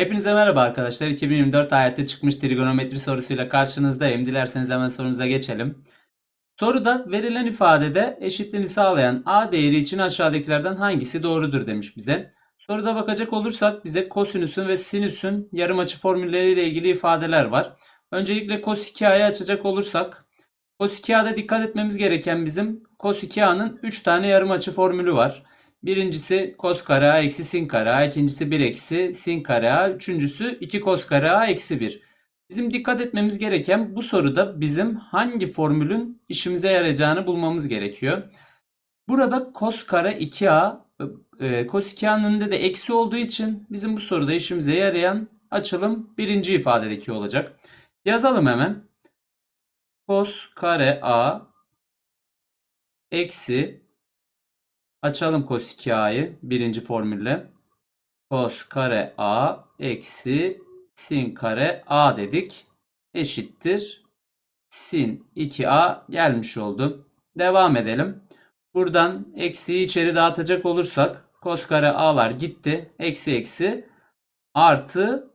Hepinize merhaba arkadaşlar. 2024 ayette çıkmış trigonometri sorusuyla karşınızdayım. Dilerseniz hemen sorumuza geçelim. Soruda verilen ifadede eşitliğini sağlayan a değeri için aşağıdakilerden hangisi doğrudur demiş bize. Soruda bakacak olursak bize kosinüsün ve sinüsün yarımaçı formülleriyle ilgili ifadeler var. Öncelikle cos 2a'yı açacak olursak cos 2a'da dikkat etmemiz gereken bizim cos 2a'nın 3 tane yarımaçı formülü var. Birincisi cos kare a eksi sin kare a. ikincisi 1 eksi sin kare a. Üçüncüsü 2 cos kare a eksi 1. Bizim dikkat etmemiz gereken bu soruda bizim hangi formülün işimize yarayacağını bulmamız gerekiyor. Burada cos kare 2a e, cos 2a'nın önünde de eksi olduğu için bizim bu soruda işimize yarayan açılım birinci ifadedeki olacak. Yazalım hemen. Cos kare a eksi Açalım cos 2a'yı birinci formülle. Cos kare a eksi sin kare a dedik. Eşittir. Sin 2a gelmiş oldu. Devam edelim. Buradan eksiyi içeri dağıtacak olursak cos kare a'lar gitti. Eksi eksi artı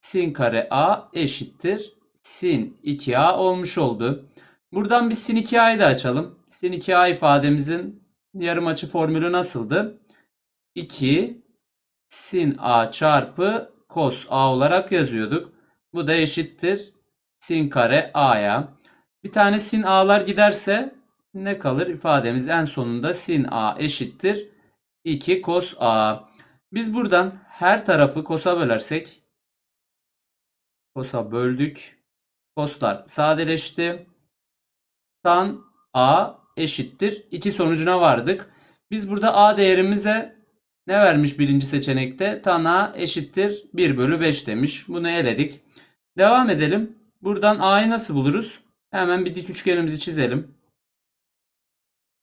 sin kare a eşittir. Sin 2a olmuş oldu. Buradan bir sin 2a'yı da açalım. Sin 2a ifademizin yarım açı formülü nasıldı? 2 sin a çarpı cos a olarak yazıyorduk. Bu da eşittir sin kare a'ya. Bir tane sin a'lar giderse ne kalır? İfademiz en sonunda sin a eşittir 2 cos a. Biz buradan her tarafı cos'a bölersek cos'a böldük. Cos'lar sadeleşti. Tan a eşittir 2 sonucuna vardık. Biz burada a değerimize ne vermiş birinci seçenekte? Tan a eşittir 1 bölü 5 demiş. Bunu eledik. Devam edelim. Buradan a'yı nasıl buluruz? Hemen bir dik üçgenimizi çizelim.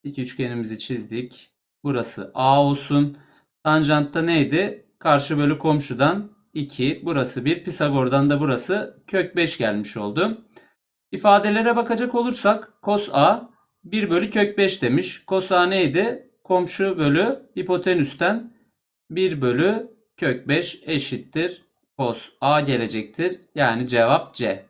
Dik üçgenimizi çizdik. Burası a olsun. Tanjantta neydi? Karşı bölü komşudan 2. Burası 1. Pisagor'dan da burası kök 5 gelmiş oldu. İfadelere bakacak olursak cos a 1 bölü kök 5 demiş. Cos a neydi? Komşu bölü hipotenüsten 1 bölü kök 5 eşittir. Cos a gelecektir. Yani cevap C.